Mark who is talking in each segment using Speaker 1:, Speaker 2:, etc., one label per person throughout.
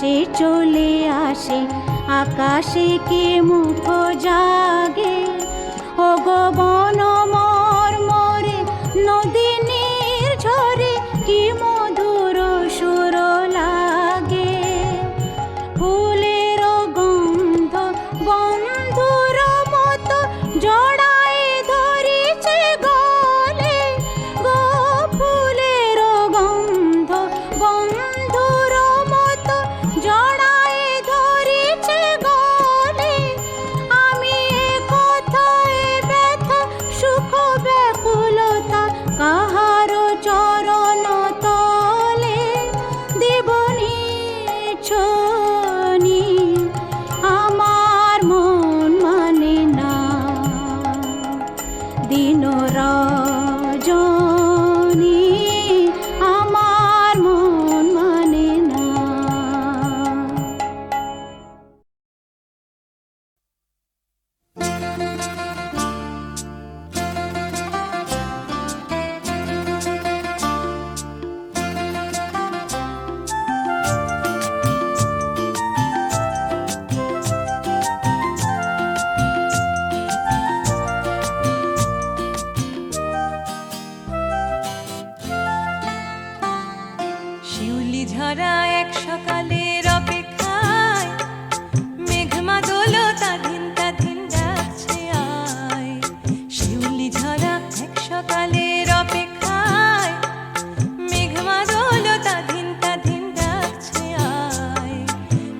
Speaker 1: ভেসে চলে আসে আকাশে কে মুখ জাগে? ও গো বন মর মরে নদী ঝরা
Speaker 2: এক সকালের অপেক্ষায়। মেঘমা দোলো তাধিন তাধিন ডাকছে আয়। শিউলি ঝরা এক সকালের অপেক্ষায়। মেঘমা দোলো তাধিন তাধিন ডাকছে আয়।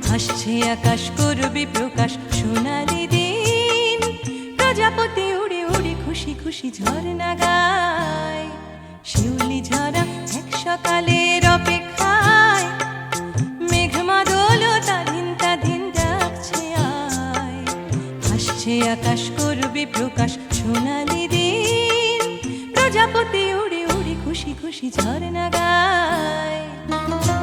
Speaker 2: হাসছে আকাশ করবি প্রকাশ সোনালি দিন। প্রজাপতি উড়ে উড়ে খুশি খুশি ঝর্ণা গায়। শিউলি ঝরা এক সকালের প্রকাশ সোনালি দিন। প্রজাপতি উড়ে উড়ে খুশি খুশি ঝর্ণা গায়।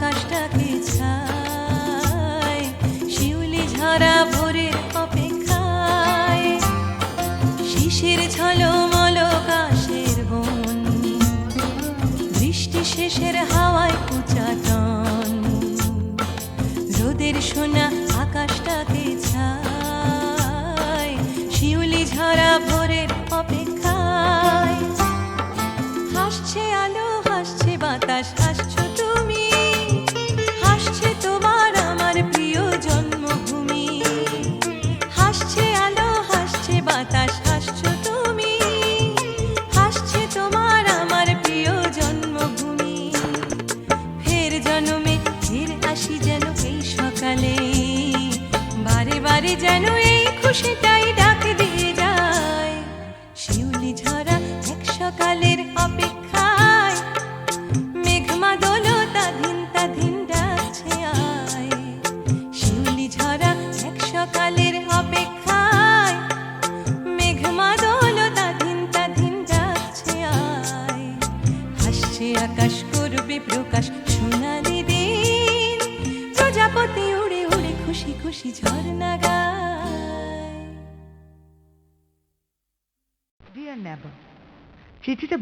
Speaker 3: আকাশটা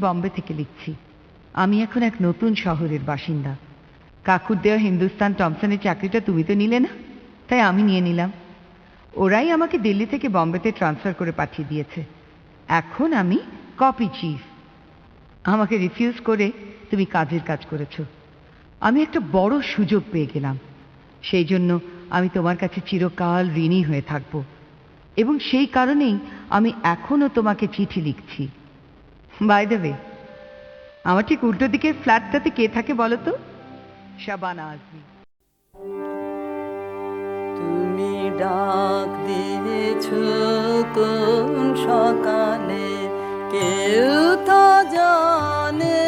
Speaker 3: বম্বে থেকে লিখছি আমি এখন এক নতুন শহরের বাসিন্দা। কাকুর দেওয়া হিন্দুস্তান টমসনের চাকরিটা তুমি তো নিলে না? তাই আমি নিয়ে নিলাম। ওরাই আমাকে দিল্লি থেকে বম্বেতে ট্রান্সফার করে পাঠিয়ে দিয়েছে। এখন আমি কপি চিফ আমাকে রিফিউজ করে তুমি কাজের কাজ করেছ। আমি একটা বড় সুযোগ পেয়ে গেলাম। সেই জন্য আমি তোমার কাছে চিরকাল ঋণী হয়ে থাকব। এবং সেই কারণেই আমি এখনও তোমাকে চিঠি লিখছি। বাই দ্য ওয়ে আমার ঠিক উল্টো দিকের ফ্ল্যাটটাতে কে থাকে বলো তো? শাবানা আজমি।
Speaker 4: তুমি ডাক দিয়েছ কোন সকালে, কেউ তো জানে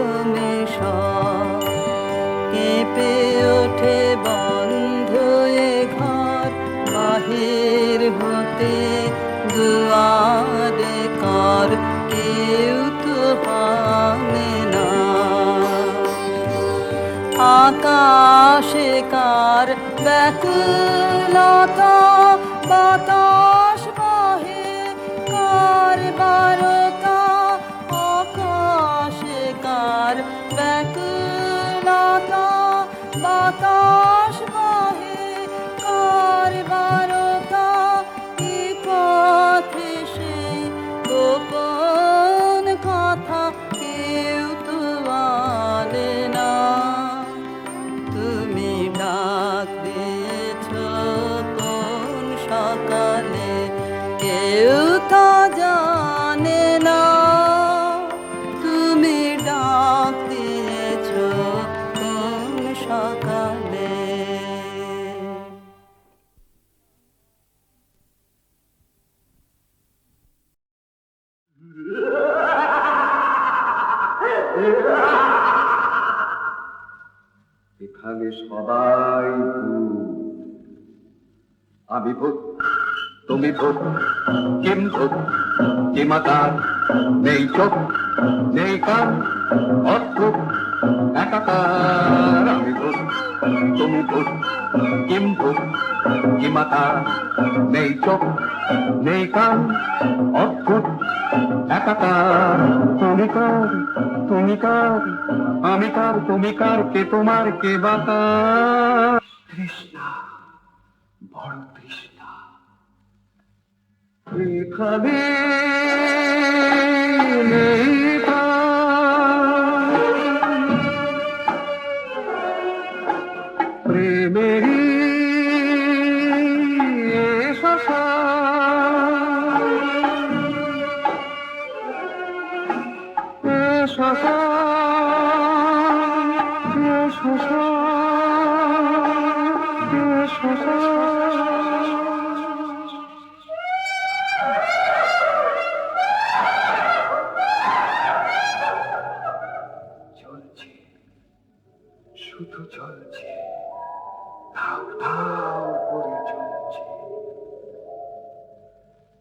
Speaker 4: পঞ্চমে কেঁপে ওঠে বন্ধ ঘর। বাহির হতে দুয়ারে কর, কেউ তো হামে না। আকাশে কার ব্যাকুলতা
Speaker 5: এখানে সবাই। আমি ভূত। তুমি ভূত। কিম ভূত? কিমাতার? নেই চোখ, নেই কান, অদ্ভুত, একাকার। আমি ভূত। তুমি ভূত। কিম ভূত? কিমাতার? নেই চোখ, নেই কান, অদ্ভুত একাকার, তুমি কার তুমি কার, আমি কার, তুমি কার, কে তোমার, কে বাতা তৃষ্ণা বড় তৃষ্ণা এখানে নেই।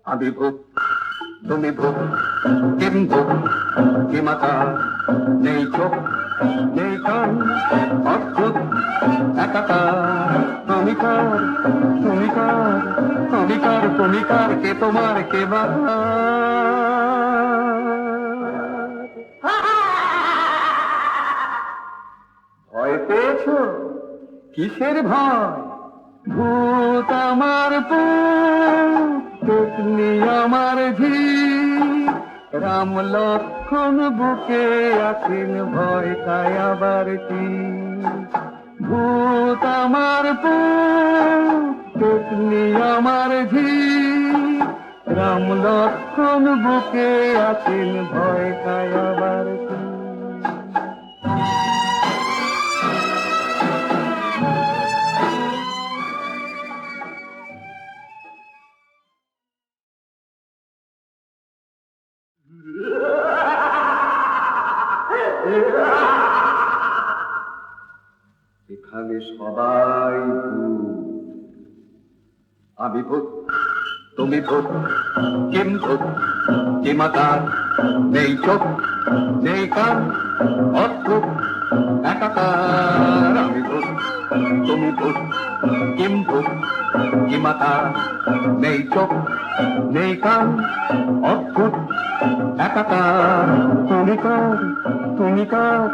Speaker 5: আমি ভূত তুমি ভূত কিম ভূত কিমাতা নেই চোখ, নেই কান, অদ্ভুত একাকার আমি কার তুমি কার আমি কার তুমি কার কে তোমার কে বাবা কিসের ভয়? ভূত আমার পুতলি আমার ঝি রাম লক্ষণ বুকে আছেন, ভয় তাই আবার কি? ভূত আমার পুতলি আমার ঝি রাম লক্ষণ বুকে আছেন, ভয় তাই আবার কি? এখানে সবাই। আমি ভোগ তুমি ভোগ কিম ভোগ কিমাকার নেই চোখ, নেই কান, অদ্ভুত, একাকার। কিম ভূত কিমাতার নেই অদ্ভুত একাকার তুমি কার তুমি কার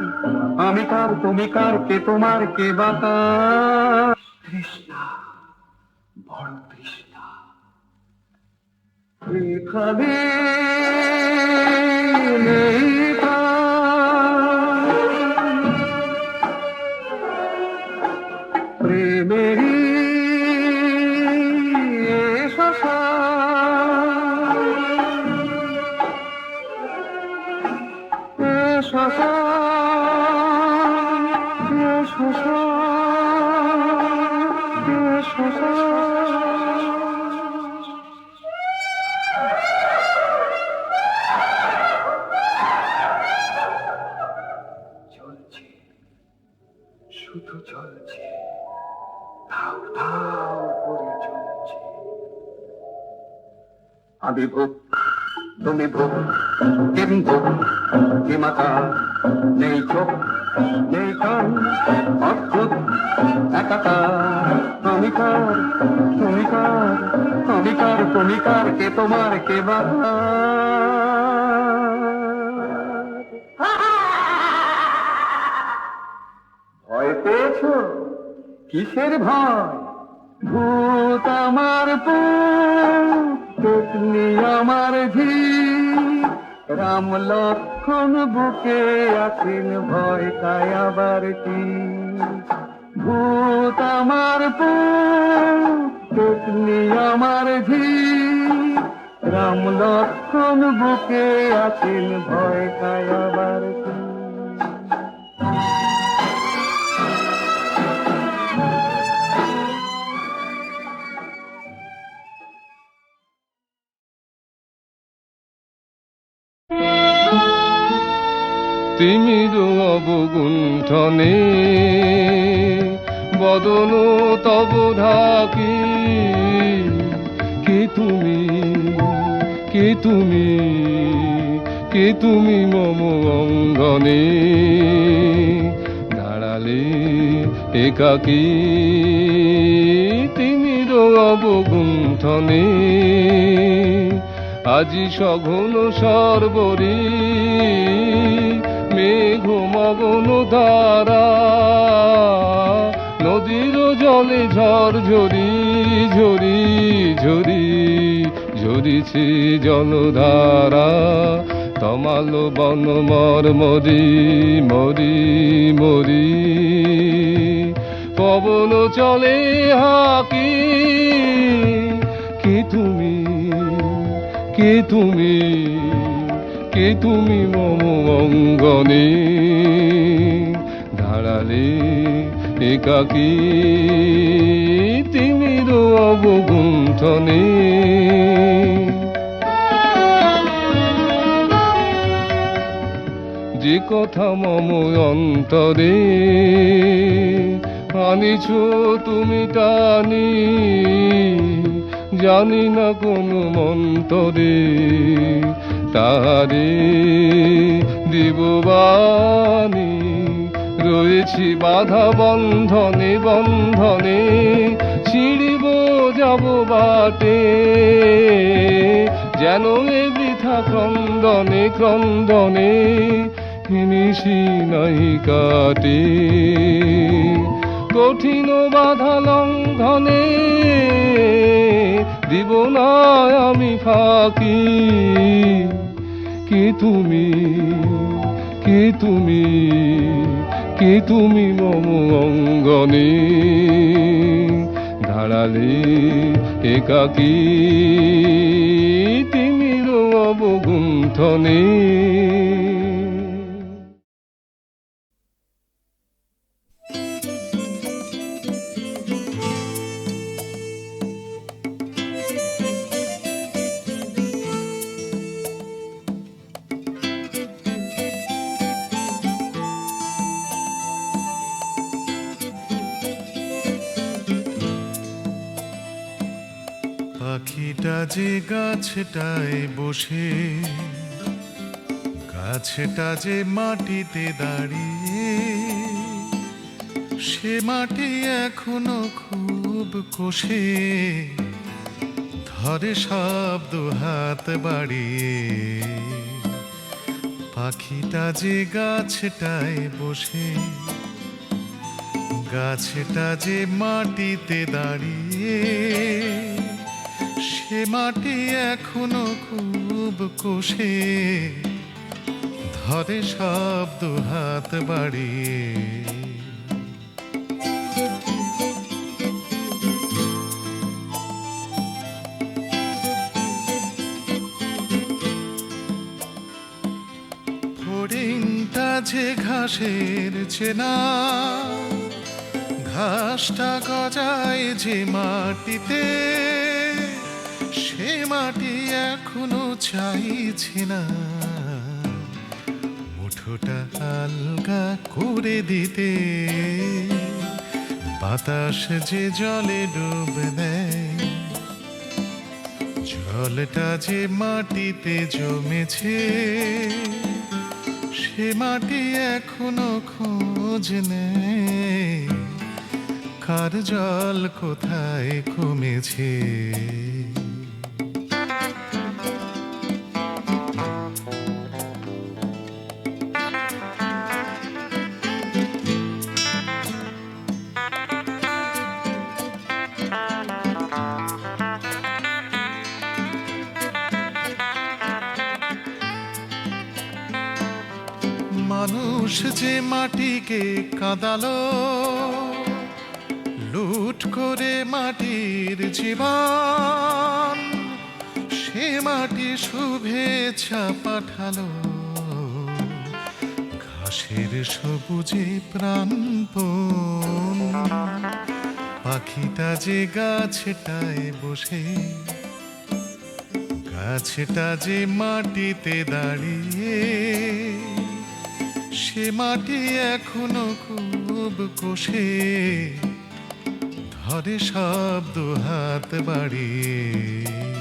Speaker 5: আমি কার তুমি কার কে তোমার কে বাতা তৃষ্ণা বড় তৃষ্ণা এখানে নেই শুধু চলছে ধাও ধাও করে চলছে আমি ভোগ তুমি ভোগ কেম ভোগ কি মাথা নেই চোখ কান অদ্ভুত, একাকার আমি কার তুমি কার আমি কার তুমি কার কে তোমার, কে বাধা ভয় পেয়েছ? কিসের ভয়? ভূত আমার পুতনি আমার ঝি রাম লক্ষণ বুকে আছেন ভয়, তাই আবার কি? ভূত আমার পুতনি আমার ঝি রাম লক্ষণ বুকে আছেন ভয়, তাই আবার কি?
Speaker 6: তিমির অবগুণ্ঠনে, বদন তব ঢাকি, কে তুমি কে তুমি কে তুমি মম অঙ্গনে? দাঁড়ালে একাকী তিমির অবগুণ্ঠনে, আজি সঘন সর্বরী মেঘ মগন ধারা নদীর জলে ঝড় ঝরি ঝরি ঝরি ঝরিছে জলধারা। তমালো বন মর মরি মরি মরি। পবন চলে হাকি, কি তুমি, কে তুমি? কে তুমি মম অঙ্গনে দাঁড়ালে একাকী তিমির অবগুণ্ঠনে। যে কথা মম অন্তরে আনিছ তুমি টানি, জানি না কোন মন্তরে তাহারে দিববাণী। রয়েছি বাধা বন্ধনে বন্ধনে। ছিড়িব, যাব বাটে। যেন এ বৃথা ক্রন্দনে ক্রন্দনে নিশি নাই কাটে। কঠিন বাধা লঙ্ঘনে দিব না আমি ফাঁকি। কে তুমি? কে তুমি? কে তুমি মম অঙ্গনে? দাঁড়ালে একাকি তিমির অবগুণ্ঠনে।
Speaker 7: যে গাছটায় বসে, গাছটা যে মাটিতে দাঁড়িয়ে, সে মাটি এখনও খুব কষে, ধরে সব দু হাত বাড়িয়ে। পাখিটা যে গাছটায় বসে, গাছটা যে মাটিতে দাঁড়িয়ে সে মাটি এখনও খুব কষে। ধরে সব দু হাত বাড়িয়ে যে ঘাসের চেনা, ঘাসটা গজায় যে মাটিতে মাটি এখনও চাইছি না। মুঠোটা আলগা করে দিতে। বাতাস যে জলে ডুব দেয়, জলটা যে মাটিতে জমেছে, সে মাটি এখনও খোঁজ নেয়। কার জল কোথায় কমেছে? যে মাটিকে কাঁদালো, লুট করে মাটির জীবন। সে মাটি শুভেচ্ছা পাঠালো, ঘাসের সবুজে প্রাণপণ। পাখিটা যে গাছটায় বসে, গাছটা যে মাটিতে দাঁড়িয়ে সে মাটি এখনও খুব কোষে। ধরে শব্দ হাত বাড়িয়ে।